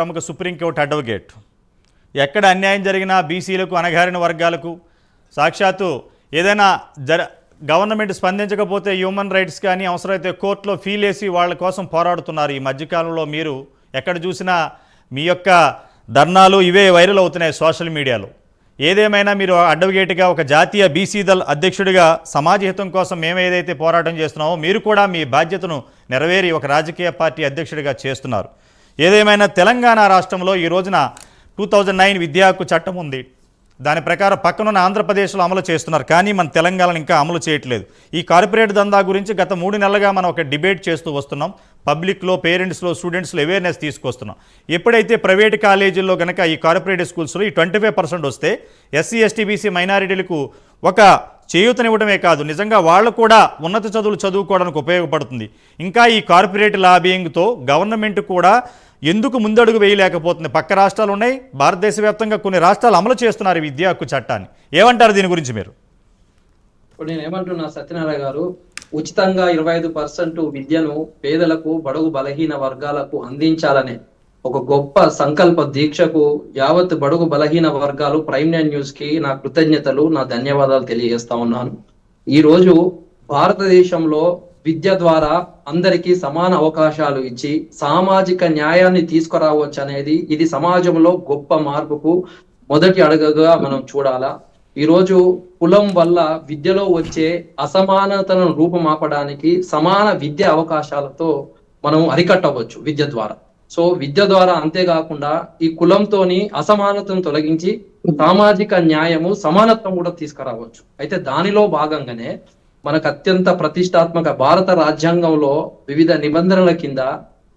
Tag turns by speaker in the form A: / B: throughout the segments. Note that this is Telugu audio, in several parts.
A: ప్రముఖ సుప్రీంకోర్టు అడ్వకేట్. ఎక్కడ అన్యాయం జరిగినా బీసీలకు అణగారిన వర్గాలకు సాక్షాత్తు ఏదైనా జర గవర్నమెంట్ స్పందించకపోతే హ్యూమన్ రైట్స్ కానీ అవసరమైతే కోర్టులో ఫీల్ వేసి వాళ్ళ కోసం పోరాడుతున్నారు. ఈ మధ్యకాలంలో మీరు ఎక్కడ చూసినా మీ యొక్క ధర్నాలు ఇవే వైరల్ అవుతున్నాయి సోషల్ మీడియాలో. ఏదేమైనా మీరు అడ్వకేట్గా ఒక జాతీయ బీసీ దళ్ అధ్యక్షుడిగా సమాజ హితం కోసం మేము ఏదైతే పోరాటం చేస్తున్నామో మీరు కూడా మీ బాధ్యతను నెరవేరి ఒక రాజకీయ పార్టీ అధ్యక్షుడిగా చేస్తున్నారు. ఏదేమైనా తెలంగాణ రాష్ట్రంలో ఈ రోజున టూ థౌజండ్ నైన్ విద్యా హక్కు చట్టం ఉంది. దాని ప్రకారం పక్కనున్న ఆంధ్రప్రదేశ్లో అమలు చేస్తున్నారు. కానీ మన తెలంగాణలో ఇంకా అమలు చేయట్లేదు. ఈ కార్పొరేట్ దందా గురించి గత మూడు నెలలుగా మనం ఒక డిబేట్ చేస్తూ వస్తున్నాం. పబ్లిక్లో పేరెంట్స్లో స్టూడెంట్స్లో అవేర్నెస్ తీసుకొస్తున్నాం. ఎప్పుడైతే ప్రైవేట్ కాలేజీల్లో కనుక ఈ కార్పొరేట్ స్కూల్స్లో ఈ ట్వంటీ ఫైవ్ పర్సెంట్ వస్తే ఎస్సీ ఎస్టీబీసీ మైనారిటీలకు ఒక చేయూతనివ్వడమే కాదు నిజంగా వాళ్ళు కూడా ఉన్నత చదువులు చదువుకోవడానికి ఉపయోగపడుతుంది. ఇంకా ఈ కార్పొరేట్ లాబియింగ్తో గవర్నమెంట్ కూడా ఎందుకు ముందడుగు వేయలేకపోతుంది? పక్క రాష్ట్రాలు ఉన్నాయి భారతదేశ వ్యాప్తంగా కొన్ని రాష్ట్రాలు అమలు చేస్తున్నారు ఈ విద్యా హక్కు చట్టాన్ని. ఏమంటారు దీని గురించి మీరు?
B: ఇప్పుడు నేను ఏమంటున్నా సత్యనారాయణ గారు ఉచితంగా ఇరవై ఐదు పర్సెంట్ విద్యను పేదలకు బడుగు బలహీన వర్గాలకు అందించాలనే ఒక గొప్ప సంకల్ప దీక్షకు యావత్ బడుగు బలహీన వర్గాలు ప్రైమ్ నైన్ న్యూస్కి నా కృతజ్ఞతలు నా ధన్యవాదాలు తెలియజేస్తా ఉన్నాను. ఈ రోజు భారతదేశంలో విద్య ద్వారా అందరికీ సమాన అవకాశాలు ఇచ్చి సామాజిక న్యాయాన్ని తీసుకురావచ్చు అనేది ఇది సమాజంలో గొప్ప మార్పుకు మొదటి అడుగుగా మనం చూడాలా. ఈ రోజు కులం వల్ల విద్యలో వచ్చే అసమానతలను రూపుమాపడానికి సమాన విద్య అవకాశాలతో మనం అరికట్టవచ్చు విద్య ద్వారా. సో విద్య ద్వారా అంతేకాకుండా ఈ కులంతోని అసమానతను తొలగించి సామాజిక న్యాయము సమానత్వం కూడా తీసుకురావచ్చు. అయితే దానిలో భాగంగానే మనకు అత్యంత ప్రతిష్టాత్మక భారత రాజ్యాంగంలో వివిధ నిబంధనల కింద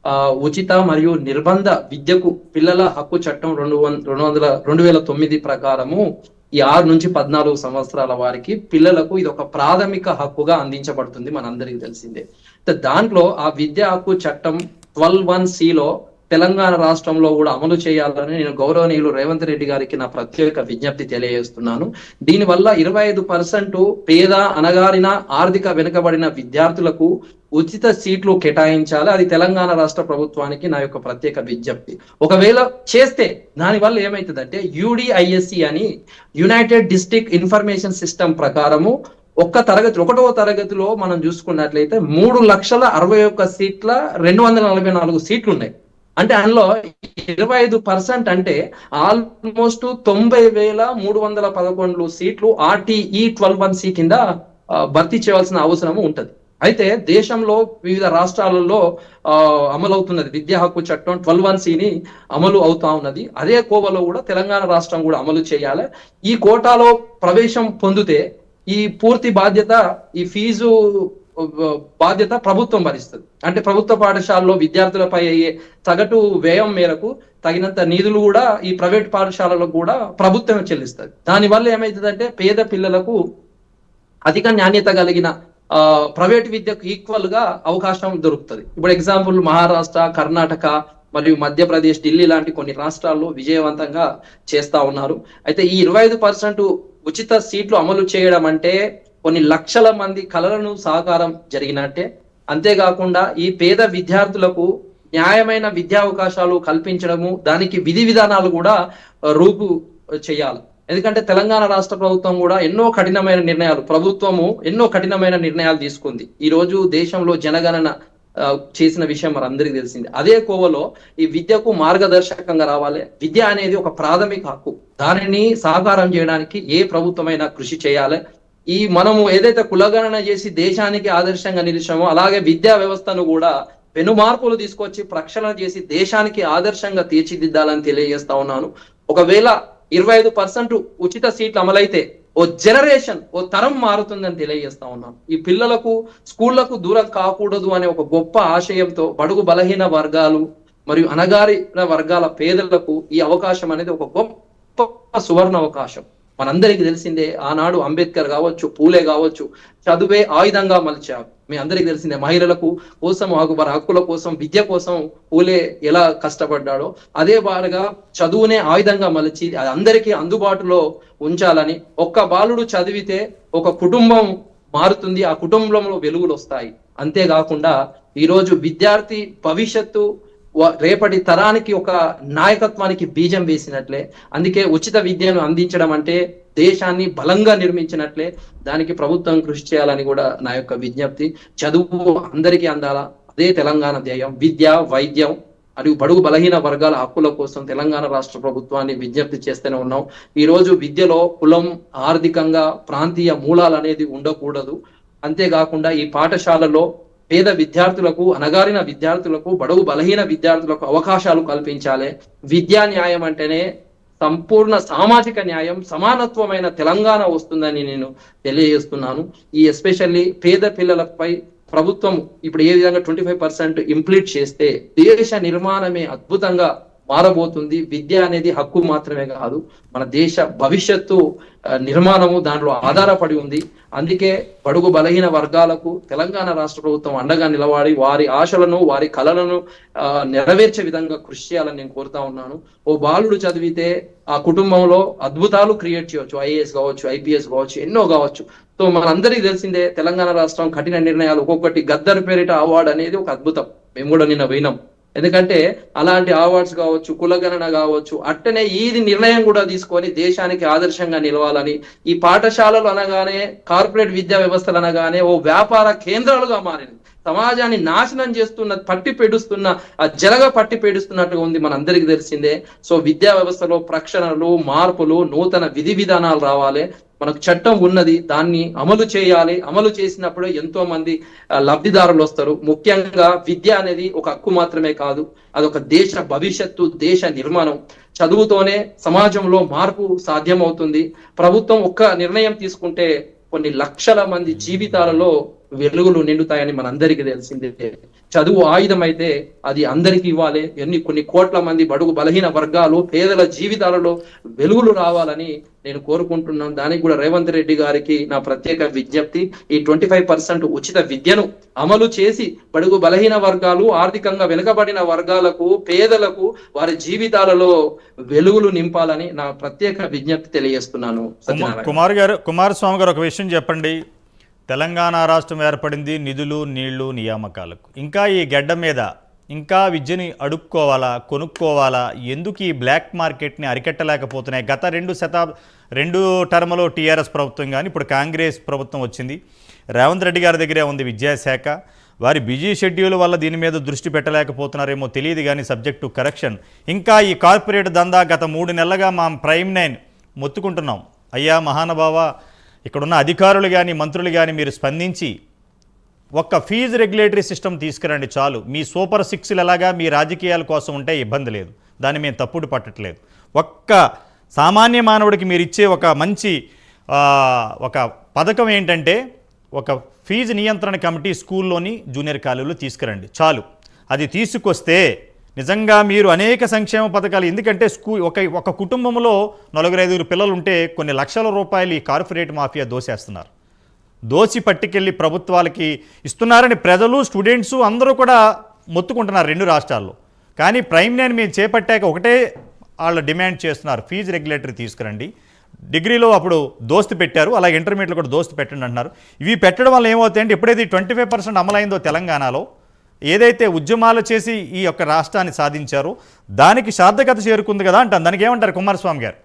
B: ఆ ఉచిత మరియు నిర్బంధ విద్యకు పిల్లల హక్కు చట్టం రెండు రెండు వందల రెండు వేల తొమ్మిది ప్రకారము ఈ ఆరు నుంచి పద్నాలుగు సంవత్సరాల వారికి పిల్లలకు ఇది ఒక ప్రాథమిక హక్కుగా అందించబడుతుంది మనందరికీ తెలిసిందే. దాంట్లో ఆ విద్యా హక్కు చట్టం ట్వెల్వ్ వన్ సిలో తెలంగాణ రాష్ట్రంలో కూడా అమలు చేయాలని నేను గౌరవనీయులు రేవంత్ రెడ్డి గారికి నా ప్రత్యేక విజ్ఞప్తి తెలియజేస్తున్నాను. దీనివల్ల ఇరవై ఐదు పర్సెంట్ పేద అనగారిన ఆర్థిక వెనుకబడిన విద్యార్థులకు ఉచిత సీట్లు కేటాయించాలి. అది తెలంగాణ రాష్ట్ర ప్రభుత్వానికి నా యొక్క ప్రత్యేక విజ్ఞప్తి. ఒకవేళ చేస్తే దానివల్ల ఏమవుతుందంటే యుడిఐఎస్సి అని యునైటెడ్ డిస్ట్రిక్ట్ ఇన్ఫర్మేషన్ సిస్టమ్ ప్రకారము ఒక్క తరగతి ఒకటవ తరగతిలో మనం చూసుకున్నట్లయితే మూడు లక్షల అరవై ఒక్క సీట్ల రెండు వందల నలభై నాలుగు సీట్లు ఉన్నాయి అంటే అందులో ఇరవై ఐదు పర్సెంట్ అంటే ఆల్మోస్ట్ తొంభై వేల మూడు వందల పదకొండు సీట్లు ఆర్టీఈ ట్వెల్వ్ వన్ సి కింద భర్తీ చేయాల్సిన అవసరం ఉంటది. అయితే దేశంలో వివిధ రాష్ట్రాలలో అమలవుతున్నది విద్యా హక్కు చట్టం ట్వెల్వ్ వన్ సిని అమలు అవుతా ఉన్నది. అదే కోవలో కూడా తెలంగాణ రాష్ట్రం కూడా అమలు చేయాలి. ఈ కోటాలో ప్రవేశం పొందితే ఈ పూర్తి బాధ్యత ఈ ఫీజు బాధ్యత ప్రభుత్వం భరిస్తుంది. అంటే ప్రభుత్వ పాఠశాలలో విద్యార్థులపై అయ్యే సగటు వ్యయం మేరకు తగినంత నిధులు కూడా ఈ ప్రైవేట్ పాఠశాలలో కూడా ప్రభుత్వం చెల్లిస్తుంది. దానివల్ల ఏమైతుందంటే పేద పిల్లలకు అధిక నాణ్యత కలిగిన ఆ ప్రైవేట్ విద్యకు ఈక్వల్గా అవకాశం దొరుకుతుంది. ఇప్పుడు ఎగ్జాంపుల్ మహారాష్ట్ర కర్ణాటక మరియు మధ్యప్రదేశ్ ఢిల్లీ లాంటి కొన్ని రాష్ట్రాల్లో విజయవంతంగా చేస్తా ఉన్నారు. అయితే ఈ ఇరవై ఐదు పర్సెంట్ ఉచిత సీట్లు అమలు చేయడం అంటే కొన్ని లక్షల మంది కళలను సహకారం జరిగినట్టే. అంతేకాకుండా ఈ పేద విద్యార్థులకు న్యాయమైన విద్యా అవకాశాలు కల్పించడము దానికి విధి విధానాలు కూడా రూపు చేయాలి. ఎందుకంటే తెలంగాణ రాష్ట్ర ప్రభుత్వం కూడా ఎన్నో కఠినమైన నిర్ణయాలు ప్రభుత్వము ఎన్నో కఠినమైన నిర్ణయాలు తీసుకుంది. ఈ రోజు దేశంలో జనగణన చేసిన విషయం మరి అందరికీ తెలిసింది. అదే కోవలో ఈ విద్యకు మార్గదర్శకంగా రావాలి. విద్య అనేది ఒక ప్రాథమిక హక్కు. దానిని సాకారం చేయడానికి ఏ ప్రభుత్వమైనా కృషి చేయాలి. ఈ మనము ఏదైతే కులగణన చేసి దేశానికి ఆదర్శంగా నిలిచామో అలాగే విద్యా వ్యవస్థను కూడా పెను మార్పులు తీసుకొచ్చి ప్రక్షాళన చేసి దేశానికి ఆదర్శంగా తీర్చిదిద్దాలని తెలియజేస్తా ఉన్నాను. ఒకవేళ ఇరవై ఐదు పర్సెంట్ ఉచిత సీట్లు అమలైతే ఓ జనరేషన్ ఓ తరం మారుతుందని తెలియజేస్తా ఉన్నాను. ఈ పిల్లలకు స్కూళ్ళకు దూరం కాకూడదు అనే ఒక గొప్ప ఆశయంతో బడుగు బలహీన వర్గాలు మరియు అనగారిన వర్గాల పేదలకు ఈ అవకాశం అనేది ఒక గొప్ప సువర్ణ అవకాశం. మనందరికీ తెలిసిందే ఆనాడు అంబేద్కర్ కావచ్చు పూలే కావచ్చు చదువే ఆయుధంగా మలిచారు. మీ అందరికీ తెలిసిందే మహిళలకు కోసం వారి హక్కుల కోసం విద్య కోసం పూలే ఎలా కష్టపడ్డాడో అదే బాగా చదువునే ఆయుధంగా మలిచి అది అందరికీ అందుబాటులో ఉంచాలని ఒక్క బాలుడు చదివితే ఒక కుటుంబం మారుతుంది ఆ కుటుంబంలో వెలుగులు వస్తాయి. అంతేకాకుండా ఈరోజు విద్యార్థి భవిష్యత్తు రేపటి తరానికి ఒక నాయకత్వానికి బీజం వేసినట్లే అందుకే ఉచిత విద్యను అందించడం అంటే దేశాన్ని బలంగా నిర్మించినట్లే దానికి ప్రభుత్వం కృషి చేయాలని కూడా నా యొక్క విజ్ఞప్తి. చదువు అందరికీ అందాలా అదే తెలంగాణ ధ్యేయం. విద్య వైద్యం మరియు బడుగు బలహీన వర్గాల హక్కుల కోసం తెలంగాణ రాష్ట్ర ప్రభుత్వాన్ని విజ్ఞప్తి చేస్తూనే ఉన్నాం. ఈ రోజు విద్యలో కులం ఆర్థికంగా ప్రాంతీయ మూలాలు అనేది ఉండకూడదు. అంతేకాకుండా ఈ పాఠశాలలో పేద విద్యార్థులకు అనగారిన విద్యార్థులకు బడుగు బలహీన విద్యార్థులకు అవకాశాలు కల్పించాలి. విద్యా న్యాయం అంటేనే సంపూర్ణ సామాజిక న్యాయం సమానత్వమైన తెలంగాణ వస్తుందని నేను తెలియజేస్తున్నాను. ఈ ఎస్పెషల్లీ పేద పిల్లలపై ప్రభుత్వం ఇప్పుడు ఏ విధంగా ట్వంటీ ఫైవ్ పర్సెంట్ ఇంప్లీట్ చేస్తే దేశ నిర్మాణమే అద్భుతంగా మారబోతుంది. విద్య అనేది హక్కు మాత్రమే కాదు. మన దేశ భవిష్యత్తు నిర్మాణము దాంట్లో ఆధారపడి ఉంది. అందుకే బడుగు బలహీన వర్గాలకు తెలంగాణ రాష్ట్ర ప్రభుత్వం అండగా నిలబడి వారి ఆశలను వారి కళలను నెరవేర్చే విధంగా కృషి చేయాలని నేను కోరుతా ఉన్నాను. ఓ బాలుడు చదివితే ఆ కుటుంబంలో అద్భుతాలు క్రియేట్ చేయవచ్చు. ఐఏఎస్ కావచ్చు ఐపీఎస్ కావచ్చు ఎన్నో కావచ్చు. సో మనందరికీ తెలిసిందే తెలంగాణ రాష్ట్రం కఠిన నిర్ణయాలు. ఒక్కొక్కటి గద్దర్ పేరిట అవార్డు అనేది ఒక అద్భుతం. మేము కూడా నిన్న పోయినాం. ఎందుకంటే అలాంటి అవార్డ్స్ కావచ్చు కులగణన కావచ్చు అట్టనే ఈ నిర్ణయం కూడా తీసుకొని దేశానికి ఆదర్శంగా నిలవాలని ఈ పాఠశాలలు అనగానే కార్పొరేట్ విద్యా వ్యవస్థలు అనగానే ఓ వ్యాపార కేంద్రాలుగా మారింది. సమాజాన్ని నాశనం చేస్తున్న పట్టి పెడుస్తున్న ఆ జలగ పట్టి పెడుస్తున్నట్టుగా ఉంది మనందరికీ తెలిసిందే. సో విద్యా వ్యవస్థలో ప్రక్షణలు మార్పులు నూతన విధి విధానాలు రావాలి. మనకు చట్టం ఉన్నది దాన్ని అమలు చేయాలి. అమలు చేసినప్పుడు ఎంతో మంది లబ్ధిదారులు వస్తారు. ముఖ్యంగా విద్య అనేది ఒక హక్కు మాత్రమే కాదు అదొక దేశ భవిష్యత్తు దేశ నిర్మాణం. చదువుతోనే సమాజంలో మార్పు సాధ్యమవుతుంది. ప్రభుత్వం ఒక్క నిర్ణయం తీసుకుంటే కొన్ని లక్షల మంది జీవితాలలో వెలుగులు నిండుతాయని మనందరికీ తెలిసిందే. చదువు ఆయుధం అయితే అది అందరికీ ఇవ్వాలి. ఎన్ని కొన్ని కోట్ల మంది బడుగు బలహీన వర్గాలు పేదల జీవితాలలో వెలుగులు రావాలని నేను కోరుకుంటున్నాను. దానికి కూడా రేవంత్ రెడ్డి గారికి నా ప్రత్యేక విజ్ఞప్తి. ఈ ట్వంటీ ఫైవ్ పర్సెంట్ ఉచిత విద్యను అమలు చేసి బడుగు బలహీన వర్గాలు ఆర్థికంగా వెనుకబడిన వర్గాలకు పేదలకు వారి జీవితాలలో వెలుగులు నింపాలని నా ప్రత్యేక విజ్ఞప్తి తెలియజేస్తున్నాను.
A: కుమార్ గారు కుమారస్వామి గారు ఒక విషయం చెప్పండి. తెలంగాణ రాష్ట్రం ఏర్పడింది నిధులు నీళ్ళు నియామకాలకు. ఇంకా ఈ గడ్డ మీద ఇంకా విద్యని అడుక్కోవాలా కొనుక్కోవాలా ఎందుకు ఈ బ్లాక్ మార్కెట్ని అరికట్టలేకపోతున్నాయి? గత రెండు శతాబ్ రెండు టర్మ్లో టీఆర్ఎస్ ప్రభుత్వం కానీ ఇప్పుడు కాంగ్రెస్ ప్రభుత్వం వచ్చింది. రేవంత్ రెడ్డి గారి దగ్గరే ఉంది విద్యాశాఖ. వారి బిజీ షెడ్యూల్ వల్ల దీని మీద దృష్టి పెట్టలేకపోతున్నారేమో తెలియదు కానీ సబ్జెక్టు కరెక్షన్. ఇంకా ఈ కార్పొరేట్ దందా గత మూడు నెలలుగా మా ప్రైమ్ నైన్ మొత్తుకుంటున్నాం. అయ్యా మహానుభావ ఇక్కడున్న అధికారులు కానీ మంత్రులు కానీ మీరు స్పందించి ఒక్క ఫీజు రెగ్యులేటరీ సిస్టమ్ తీసుకురండి చాలు. మీ సూపర్ సిక్స్లు ఎలాగా మీ రాజకీయాల కోసం ఉంటే ఇబ్బంది లేదు. దాన్ని మేము తప్పుడు పట్టట్లేదు. ఒక్క సామాన్య మానవుడికి మీరు ఇచ్చే ఒక మంచి ఒక పథకం ఏంటంటే ఒక ఫీజు నియంత్రణ కమిటీ స్కూల్లోని జూనియర్ కాలేజీలో తీసుకురండి. చాలు. అది తీసుకొస్తే నిజంగా మీరు అనేక సంక్షేమ పథకాలు ఎందుకంటే స్కూల్ ఒక ఒక కుటుంబంలో నలుగురు ఐదుగురు పిల్లలు ఉంటే కొన్ని లక్షల రూపాయలు ఈ కార్పొరేట్ మాఫియా దోసేస్తున్నారు. దోచి పట్టుకెళ్ళి ప్రభుత్వాలకి ఇస్తున్నారని ప్రజలు స్టూడెంట్స్ అందరూ కూడా మొత్తుకుంటున్నారు రెండు రాష్ట్రాల్లో. కానీ ప్రైమ్ నైన్ మేము చేపట్టాక ఒకటే వాళ్ళు డిమాండ్ చేస్తున్నారు ఫీజు రెగ్యులేటరీ తీసుకురండి. డిగ్రీలో అప్పుడు దోస్తు పెట్టారు అలాగే ఇంటర్మీడియట్లో కూడా దోస్తు పెట్టండి అంటున్నారు. ఇవి పెట్టడం వల్ల ఏమవుతాయంటే ఎప్పుడైతే ట్వంటీ ఫైవ్ పర్సెంట్ అమలైందో తెలంగాణలో ఏదైతే ఉద్యమాలు చేసి ఈ యొక్క రాష్ట్రాన్ని సాధించారో దానికి సార్థకత చేరుకుంది కదా అంటాను. దానికి ఏమంటారు కుమారస్వామి గారు?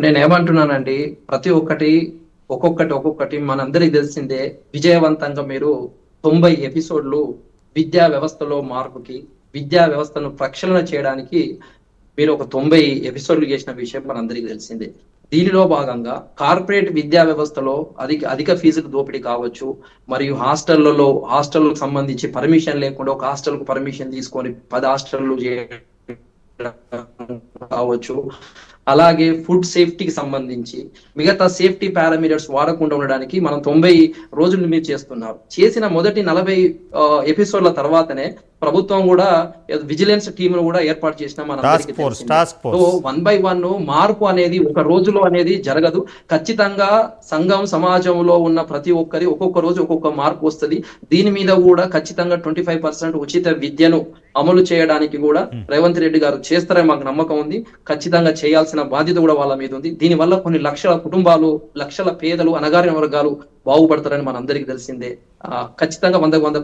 B: నేను ఏమంటున్నానండి ప్రతి ఒక్కటి ఒక్కొక్కటి ఒక్కొక్కటి మనందరికి తెలిసిందే విజయవంతంగా మీరు తొంభై ఎపిసోడ్లు విద్యా వ్యవస్థలో మార్పుకి విద్యా వ్యవస్థను ప్రక్షాళన చేయడానికి మీరు ఒక తొంభై ఎపిసోడ్లు చేసిన విషయం మనందరికీ తెలిసిందే. దీనిలో భాగంగా కార్పొరేట్ విద్యా వ్యవస్థలో అధిక అధిక ఫీజుకు దోపిడీ కావచ్చు మరియు హాస్టళ్ళలో హాస్టల్కు సంబంధించి పర్మిషన్ లేకుండా ఒక హాస్టల్కు పర్మిషన్ తీసుకొని పది హాస్టల్ చేయడం కావచ్చు. అలాగే ఫుడ్ సేఫ్టీకి సంబంధించి మిగతా సేఫ్టీ పారామీటర్స్ వాడకుండా ఉండడానికి మనం తొంభై రోజులు మీరు చేస్తున్నారు. చేసిన మొదటి నలభై ఎపిసోడ్ల తర్వాతనే ప్రభుత్వం కూడా విజిలెన్స్ టీమ్ కూడా ఏర్పాటు చేసిన so
A: force
B: one by one మార్పు అనేది ఒక రోజులో అనేది జరగదు. ఖచ్చితంగా సంఘం సమాజంలో ఉన్న ప్రతి ఒక్కరి ఒక్కొక్క రోజు ఒక్కొక్క మార్పు వస్తది. దీని మీద కూడా ఖచ్చితంగా ట్వంటీ ఫైవ్ పర్సెంట్ ఉచిత విద్యను అమలు చేయడానికి కూడా రేవంత్ రెడ్డి గారు చేస్తారని మాకు నమ్మకం ఉంది. ఖచ్చితంగా చేయాల్సిన బాధ్యత కూడా వాళ్ళ మీద ఉంది. దీని వల్ల కొన్ని లక్షల కుటుంబాలు లక్షల పేదలు అనగారిన వర్గాలు బాగుపడతారని మనందరికీ తెలిసిందే. ఖచ్చితంగా వందకు వంద